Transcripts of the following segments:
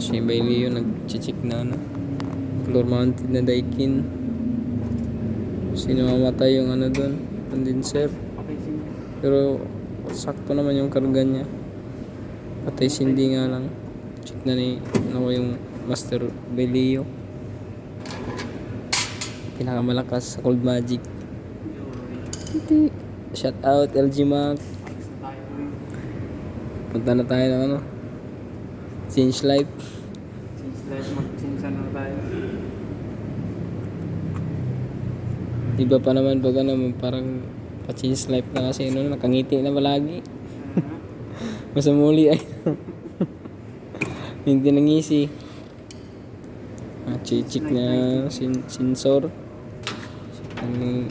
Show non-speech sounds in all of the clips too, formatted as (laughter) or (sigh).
Si Bailey yung nag-check na ano. Floor mounted na daikin. Sino mamatay yung ano doon? Condenser. Pero sakto naman yung karga niya. Patay sindi nga lang. Check na ni ano yung Master Belio. Pinakamalakas sa Cold Magic. Hindi. Shout out LG Mac. Punta na tayo ng ano. Change life. Since life ano na tayo. Iba pa naman pag ano, parang pa-change life na kasi ano, nakangiti na palagi. (laughs) Masamuli ay. Hindi nangisi. Ah, chichik na sin sensor. Ano,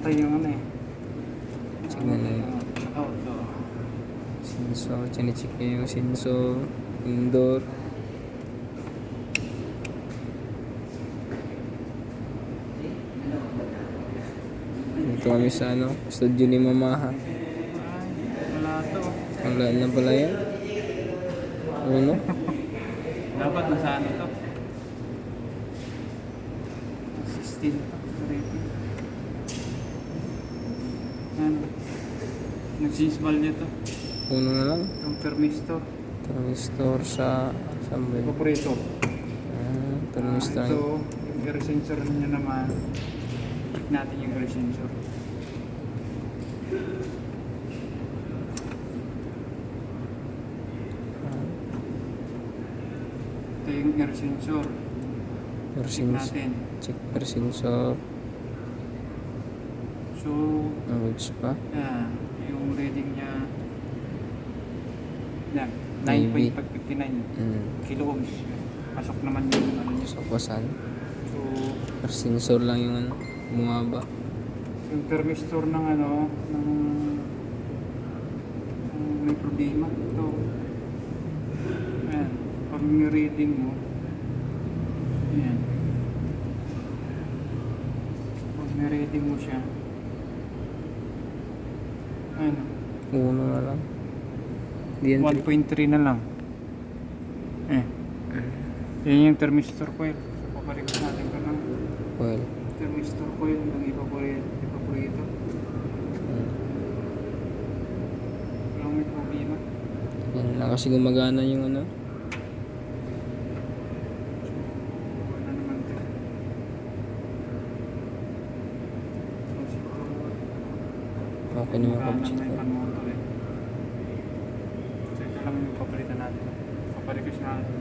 Ah, matay yung ano eh. na yung Oh, ito. sensor. Chinichik niya yung sensor. Indoor. Dito kami sa ano, studio ni Mamaha. Ay, wala to. Wala na pala yan. Ano? Dapat nasa ano to? 16 to. Rating. Ano? Nag-since value to. Uno na lang. Itong permistor. Transistor sa... Saan ba? Evaporator. Ah, transistor. Ito, yung air sensor niya naman. Check natin yung air sensor. Ito yung air sensor. Check sensor. Check per sensor. So, Average pa. ah, yung reading niya yan, Maybe. 9.59 Hmm. kilo ohms. Pasok naman yung ano niya. Sa kwasan. So, Per sensor lang yung ano. Bumaba. yung thermistor ng ano, ng, ng may problema. Ito. Ayan. Pag reading mo, ayan. Pag reading mo siya, ano, Uno na lang. Di yan. 1.3 na lang. Eh. Yan yung thermistor coil. So, paparekas natin ko ng Well. thermistor coil ng evaporator. evaporator. Hmm. Walang may problema. Yan lang kasi gumagana yung ano. So, ano naman ito? Na yung may ko. ito lang yung papalitan natin. Paparekas natin.